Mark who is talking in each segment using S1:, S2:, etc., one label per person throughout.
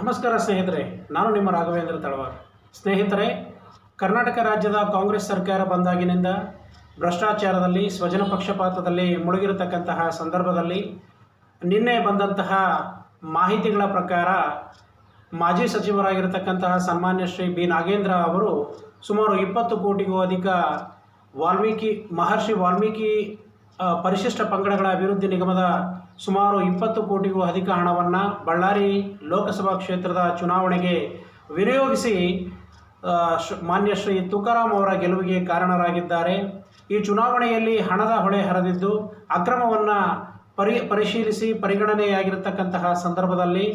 S1: ನಮಸ್ಕಾರ ಸ್ನೇಹಿತರೆ, ನಾನು ನಿಮ್ಮ ರಾಘವೇಂದ್ರ ತಳವಾರ್. ಸ್ನೇಹಿತರೆ, ಕರ್ನಾಟಕ ರಾಜ್ಯದ ಕಾಂಗ್ರೆಸ್ ಸರ್ಕಾರ ಬಂದಾಗಿನಿಂದ ಭ್ರಷ್ಟಾಚಾರದಲ್ಲಿ, ಸ್ವಜನ ಪಕ್ಷಪಾತದಲ್ಲಿ ಮುಳುಗಿರತಕ್ಕಂತಹ ಸಂದರ್ಭದಲ್ಲಿ ನಿನ್ನೆ ಬಂದಂತಹ ಮಾಹಿತಿಗಳ ಪ್ರಕಾರ ಮಾಜಿ ಸಚಿವರಾಗಿರತಕ್ಕಂತಹ ಸನ್ಮಾನ್ಯ ಶ್ರೀ ಬಿ. ನಾಗೇಂದ್ರ ಅವರು ಸುಮಾರು ಇಪ್ಪತ್ತು ಕೋಟಿಗೂ ಅಧಿಕ ವಾಲ್ಮೀಕಿ, ಮಹರ್ಷಿ ವಾಲ್ಮೀಕಿ ಪರಿಶಿಷ್ಟ ಪಂಗಡಗಳ ಅಭಿವೃದ್ಧಿ ನಿಗಮದ ಸುಮಾರು ಇಪ್ಪತ್ತು ಕೋಟಿಗೂ ಅಧಿಕ ಹಣವನ್ನು ಬಳ್ಳಾರಿ ಲೋಕಸಭಾ ಕ್ಷೇತ್ರದ ಚುನಾವಣೆಗೆ ವಿನಿಯೋಗಿಸಿ ಮಾನ್ಯ ಶ್ರೀ ತುಕಾರಾಮ್ ಅವರ ಗೆಲುವಿಗೆ ಕಾರಣರಾಗಿದ್ದಾರೆ. ಈ ಚುನಾವಣೆಯಲ್ಲಿ ಹಣದ ಹೊಳೆ ಹರಿದಿದ್ದು ಅಕ್ರಮವನ್ನು ಪರಿ, ಪರಿಶೀಲಿಸಿ ಪರಿಗಣನೆಯಾಗಿರತಕ್ಕಂತಹ ಸಂದರ್ಭದಲ್ಲಿ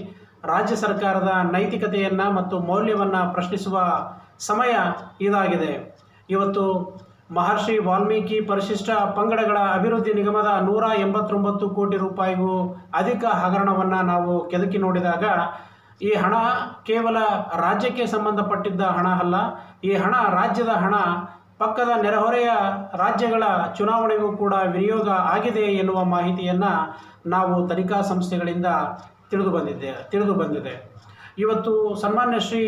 S1: ರಾಜ್ಯ ಸರ್ಕಾರದ ನೈತಿಕತೆಯನ್ನು ಮತ್ತು ಮೌಲ್ಯವನ್ನು ಪ್ರಶ್ನಿಸುವ ಸಮಯ ಇದಾಗಿದೆ. ಇವತ್ತು ಮಹರ್ಷಿ ವಾಲ್ಮೀಕಿ ಪರಿಶಿಷ್ಟ ಪಂಗಡಗಳ ಅಭಿವೃದ್ಧಿ ನಿಗಮದ ನೂರ ಎಂಬತ್ತೊಂಬತ್ತು ಕೋಟಿ ರೂಪಾಯಿಗೂ ಅಧಿಕ ಹಗರಣವನ್ನು ನಾವು ಕೆದಕಿ ನೋಡಿದಾಗ, ಈ ಹಣ ಕೇವಲ ರಾಜ್ಯಕ್ಕೆ ಸಂಬಂಧಪಟ್ಟಿದ್ದ ಹಣ ಅಲ್ಲ, ಈ ಹಣ ರಾಜ್ಯದ ಹಣ ಪಕ್ಕದ ನೆರೆಹೊರೆಯ ರಾಜ್ಯಗಳ ಚುನಾವಣೆಗೂ ಕೂಡ ವಿನಿಯೋಗ ಆಗಿದೆ ಎನ್ನುವ ಮಾಹಿತಿಯನ್ನು ನಾವು ತನಿಖಾ ಸಂಸ್ಥೆಗಳಿಂದ ತಿಳಿದು ಬಂದಿದ್ದೆ, ತಿಳಿದು ಬಂದಿದೆ. ಇವತ್ತು ಸನ್ಮಾನ್ಯ ಶ್ರೀ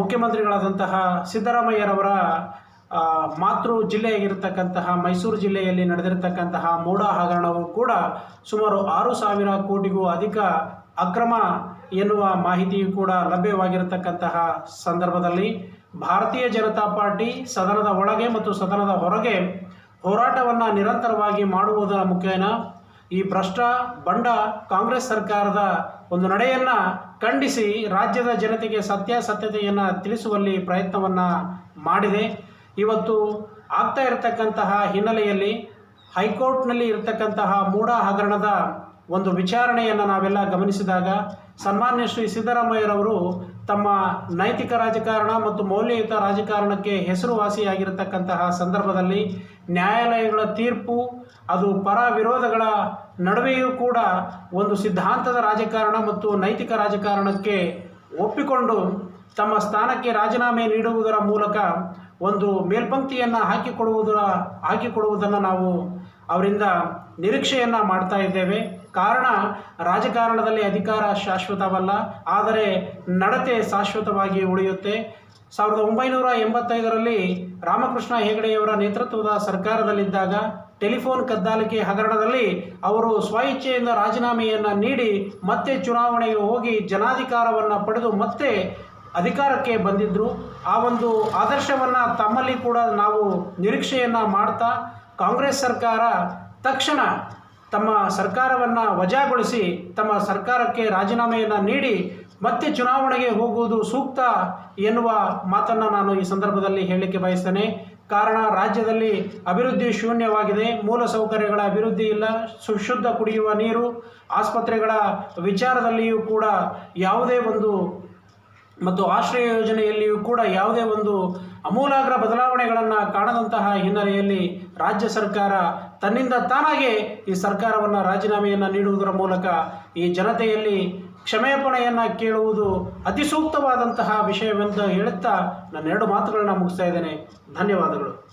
S1: ಮುಖ್ಯಮಂತ್ರಿಗಳಾದಂತಹ ಸಿದ್ದರಾಮಯ್ಯರವರ ಮಾತೃ ಜಿಲ್ಲೆಯಾಗಿರ್ತಕ್ಕಂತಹ ಮೈಸೂರು ಜಿಲ್ಲೆಯಲ್ಲಿ ನಡೆದಿರತಕ್ಕಂತಹ ಮೂಡ ಹಗರಣವು ಕೂಡ ಸುಮಾರು ಆರು ಸಾವಿರ ಕೋಟಿಗೂ ಅಧಿಕ ಅಕ್ರಮ ಎನ್ನುವ ಮಾಹಿತಿಯು ಕೂಡ ಲಭ್ಯವಾಗಿರತಕ್ಕಂತಹ ಸಂದರ್ಭದಲ್ಲಿ ಭಾರತೀಯ ಜನತಾ ಪಾರ್ಟಿ ಸದನದ ಒಳಗೆ ಮತ್ತು ಸದನದ ಹೊರಗೆ ಹೋರಾಟವನ್ನು ನಿರಂತರವಾಗಿ ಮಾಡುವುದರ ಮುಖೇನ ಈ ಭ್ರಷ್ಟ ಬಂಡ ಕಾಂಗ್ರೆಸ್ ಸರ್ಕಾರದ ಒಂದು ನಡೆಯನ್ನು ಖಂಡಿಸಿ ರಾಜ್ಯದ ಜನತೆಗೆ ಸತ್ಯಾಸತ್ಯತೆಯನ್ನು ತಿಳಿಸುವಲ್ಲಿ ಪ್ರಯತ್ನವನ್ನು ಮಾಡಿದೆ. ಇವತ್ತು ಆಗ್ತಾ ಇರತಕ್ಕಂತಹ ಹಿನ್ನೆಲೆಯಲ್ಲಿ ಹೈಕೋರ್ಟ್ನಲ್ಲಿ ಇರತಕ್ಕಂತಹ ಮೂಢ ಹಗರಣದ ಒಂದು ವಿಚಾರಣೆಯನ್ನು ನಾವೆಲ್ಲ ಗಮನಿಸಿದಾಗ ಸನ್ಮಾನ್ಯ ಶ್ರೀ ಸಿದ್ದರಾಮಯ್ಯರವರು ತಮ್ಮ ನೈತಿಕ ರಾಜಕಾರಣ ಮತ್ತು ಮೌಲ್ಯಯುತ ರಾಜಕಾರಣಕ್ಕೆ ಹೆಸರುವಾಸಿಯಾಗಿರತಕ್ಕಂತಹ ಸಂದರ್ಭದಲ್ಲಿ ನ್ಯಾಯಾಲಯಗಳ ತೀರ್ಪು, ಅದು ಪರ ವಿರೋಧಗಳ ನಡುವೆಯೂ ಕೂಡ ಒಂದು ಸಿದ್ಧಾಂತದ ರಾಜಕಾರಣ ಮತ್ತು ನೈತಿಕ ರಾಜಕಾರಣಕ್ಕೆ ಒಪ್ಪಿಕೊಂಡು ತಮ್ಮ ಸ್ಥಾನಕ್ಕೆ ರಾಜೀನಾಮೆ ನೀಡುವುದರ ಮೂಲಕ ಒಂದು ಮೇಲ್ಪಂಕ್ತಿಯನ್ನು ಹಾಕಿಕೊಡುವುದರ, ಹಾಕಿಕೊಡುವುದನ್ನು ನಾವು ಅವರಿಂದ ನಿರೀಕ್ಷೆಯನ್ನು ಮಾಡ್ತಾ ಇದ್ದೇವೆ. ಕಾರಣ, ರಾಜಕಾರಣದಲ್ಲಿ ಅಧಿಕಾರ ಶಾಶ್ವತವಲ್ಲ, ಆದರೆ ನಡತೆ ಶಾಶ್ವತವಾಗಿ ಉಳಿಯುತ್ತೆ. ಸಾವಿರದ ಒಂಬೈನೂರ ಎಂಬತ್ತೈದರಲ್ಲಿ ರಾಮಕೃಷ್ಣ ಹೆಗಡೆಯವರ ನೇತೃತ್ವದ ಸರ್ಕಾರದಲ್ಲಿದ್ದಾಗ ಟೆಲಿಫೋನ್ ಕದ್ದಾಲಿಕೆ ಹಗರಣದಲ್ಲಿ ಅವರು ಸ್ವಇಚ್ಛೆಯಿಂದ ರಾಜೀನಾಮೆಯನ್ನು ನೀಡಿ ಮತ್ತೆ ಚುನಾವಣೆಗೆ ಹೋಗಿ ಜನಾಧಿಕಾರವನ್ನು ಪಡೆದು ಮತ್ತೆ ಅಧಿಕಾರಕ್ಕೆ ಬಂದಿದ್ದರು ಆ ಒಂದು ಆದರ್ಶವನ್ನು ತಮ್ಮಲ್ಲಿ ಕೂಡ ನಾವು ನಿರೀಕ್ಷೆಯನ್ನು ಮಾಡ್ತಾ ಕಾಂಗ್ರೆಸ್ ಸರ್ಕಾರ ತಕ್ಷಣ ತಮ್ಮ ಸರ್ಕಾರವನ್ನು ವಜಾಗೊಳಿಸಿ, ತಮ್ಮ ಸರ್ಕಾರಕ್ಕೆ ರಾಜೀನಾಮೆಯನ್ನು ನೀಡಿ ಮತ್ತೆ ಚುನಾವಣೆಗೆ ಹೋಗುವುದು ಸೂಕ್ತ ಎನ್ನುವ ಮಾತನ್ನು ನಾನು ಈ ಸಂದರ್ಭದಲ್ಲಿ ಹೇಳಲಿಕ್ಕೆ ಬಯಸ್ತೇನೆ. ಕಾರಣ, ರಾಜ್ಯದಲ್ಲಿ ಅಭಿವೃದ್ಧಿ ಶೂನ್ಯವಾಗಿದೆ. ಮೂಲ ಸೌಕರ್ಯಗಳ ಅಭಿವೃದ್ಧಿ ಇಲ್ಲ. ಸುಶುದ್ಧ ಕುಡಿಯುವ ನೀರು, ಆಸ್ಪತ್ರೆಗಳ ವಿಚಾರದಲ್ಲಿಯೂ ಕೂಡ ಯಾವುದೇ ಒಂದು ಮತ್ತು ಆಶ್ರಯ ಯೋಜನೆಯಲ್ಲಿಯೂ ಕೂಡ ಯಾವುದೇ ಒಂದು ಅಮೂಲಾಗ್ರ ಬದಲಾವಣೆಗಳನ್ನು ಕಾಣದಂತಹ ಹಿನ್ನೆಲೆಯಲ್ಲಿ ರಾಜ್ಯ ಸರ್ಕಾರ ತನ್ನಿಂದ ತಾನಾಗೆ ಈ ಸರ್ಕಾರವನ್ನು ರಾಜೀನಾಮೆಯನ್ನು ನೀಡುವುದರ ಮೂಲಕ ಈ ಜನತೆಯಲ್ಲಿ ಕ್ಷಮೆಪಣೆಯನ್ನು ಕೇಳುವುದು ಅತಿ ಸೂಕ್ತವಾದಂತಹ ವಿಷಯವೆಂದು ಹೇಳುತ್ತಾ ನನ್ನ ಎರಡು ಮಾತುಗಳನ್ನ ಮುಗಿಸ್ತಾ ಇದ್ದೇನೆ. ಧನ್ಯವಾದಗಳು.